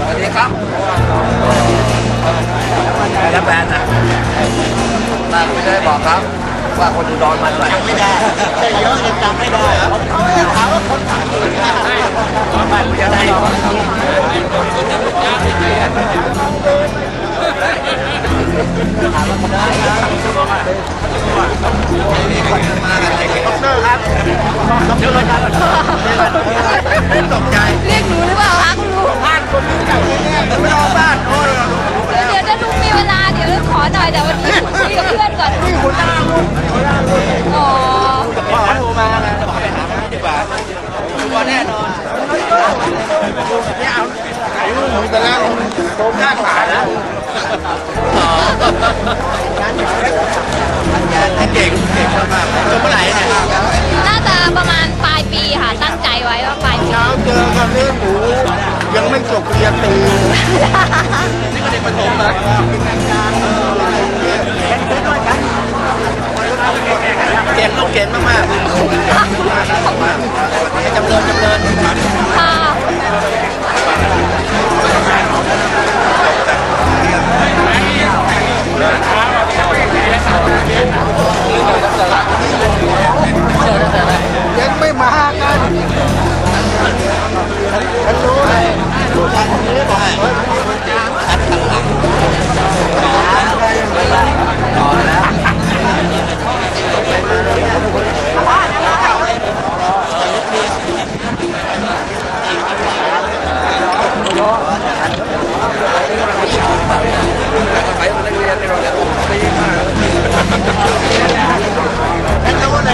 สวัสดีครับแล้วแฟนนะตาไม่ได้บอกครับ ว่าคนอุดรมาเท่าไหร่ไม่ได้แต่เยอะยังจำไม่ได้เขาไม่ถามว่าคนถามอื่นนะบ้านจะได้ต มากจบเมื่อไหร่เนี่ยน่าจะประมาณปลายปีค่ะ ตั้งใจไว้ว่าปลายปี เช้าเจอกันเรื่องหมูยังไม่จบปริญญาตรีนี่ก็เด็กประถมนะเก่งลูกเก่งมากมากให้จำเริญจำเริญค่ะ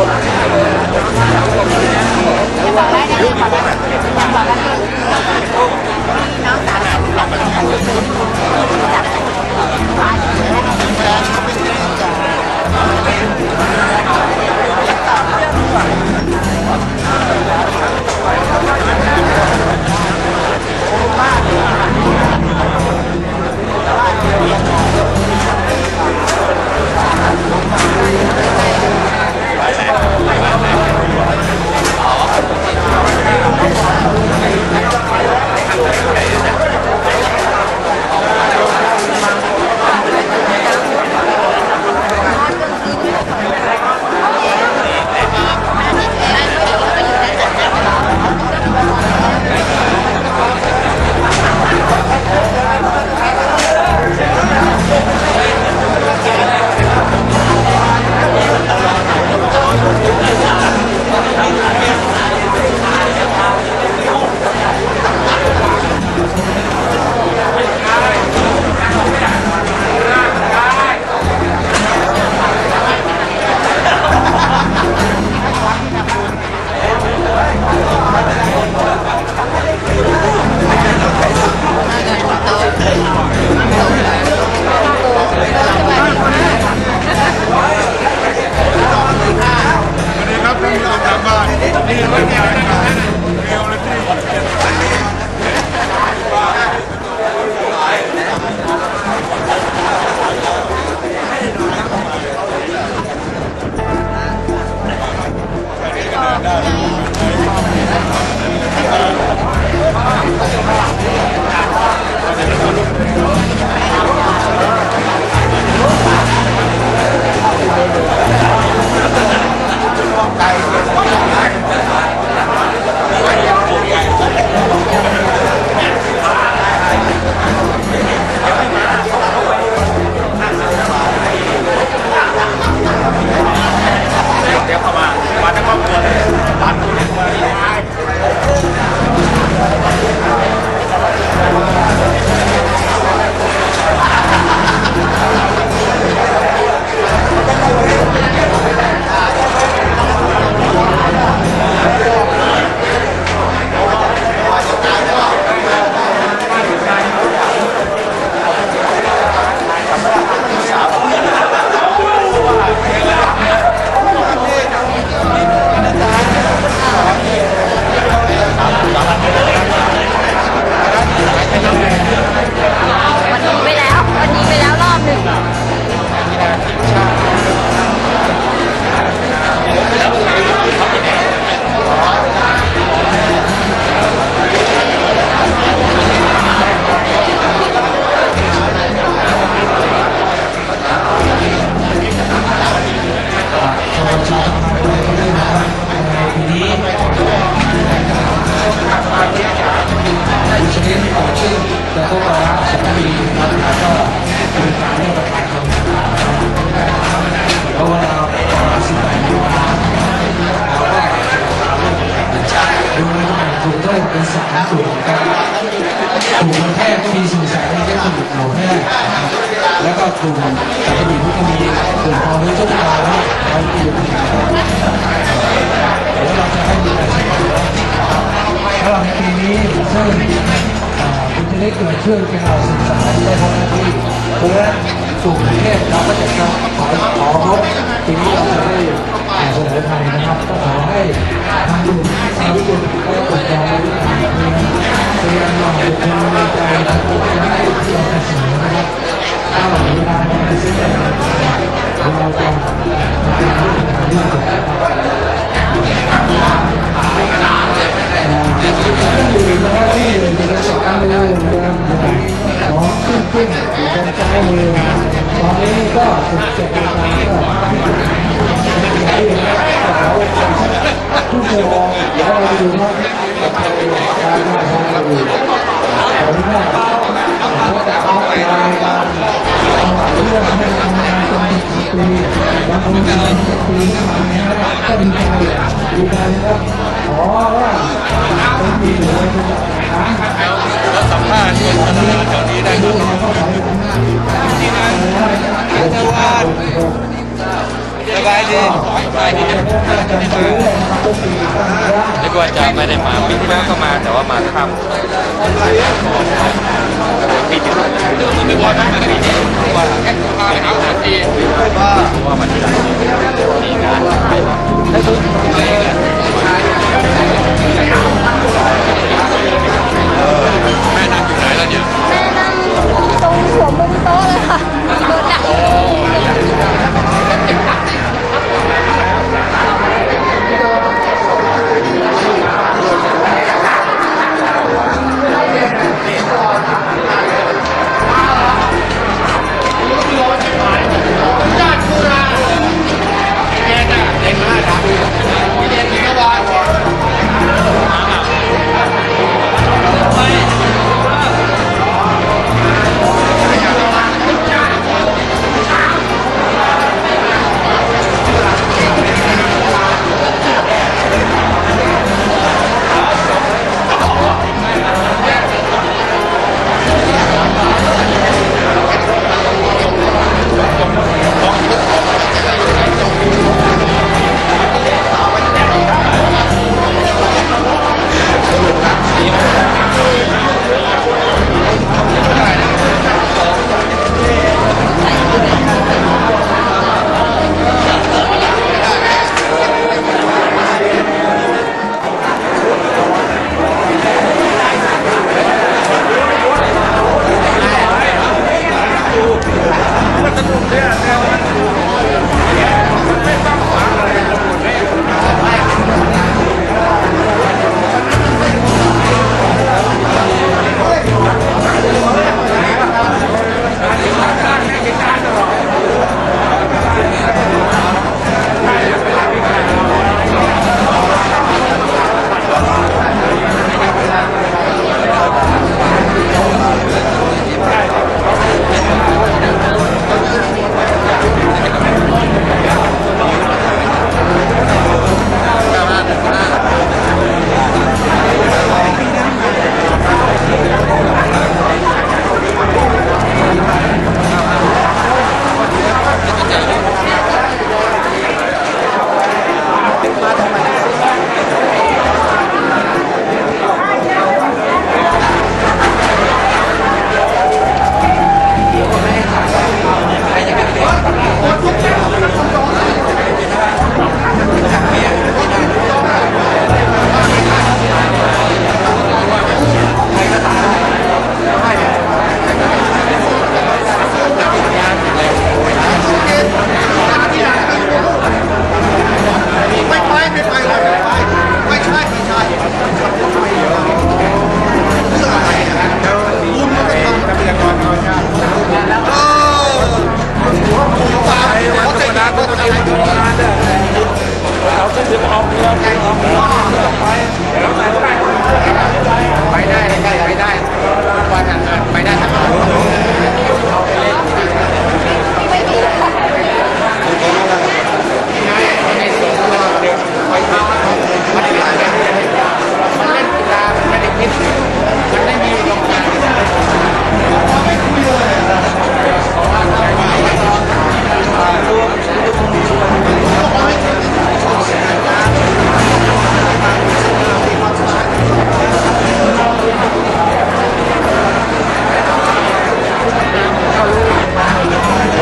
อยากบอกได้มอยากบอกได้ไรับแล้วก็กลุ่มสัตว์ปีกก็มีกลุ่มพอรู้ทุกตาและเราอยู่แล้วเราจะให้มีการแข่งขันสำหรับในปีนี้ซึ่งอ่าคุณจะได้เกิดขึ้นเป็นเราศึกษารได้ทำหน้าที่เพราะฉะนั้นกลุ่มเทศเราก็จะขอขอพบปีนี้เราจะได้เสนอไทยนะครับก็ขอให้ทางกลุ่มชาวญี่ปุ่นและกลุ่มเร บนซ้ายมือตอนนี้ก็สิบเจ็ดนาฬิกาก็ทุกชั่วโมงเดี๋ยวเราดูว่าการทำงานอยู่ตอนนี้ก็เขาจะเอาไปรายการเรื่องให้ทำงานเป็นสิบปีบางคนเป็นสิบปีก็ดีใจดีใจนะครับขอว่านแล้วสัมภาษณ์คนตลาดแถวนี้ได้ด้วยที่นั่น ทุกวันสบายดีสบายดีนึกว่าจะไม่ได้มาปีที่แล้วก็มาแต่ว่ามาค่ำปีที่แล้วนึกว่าไม่มาปีนี้ว่าแค่พาไปหาสถานที่ว่าว่ามันที่ไหนมีงานอะไรบ้างแม่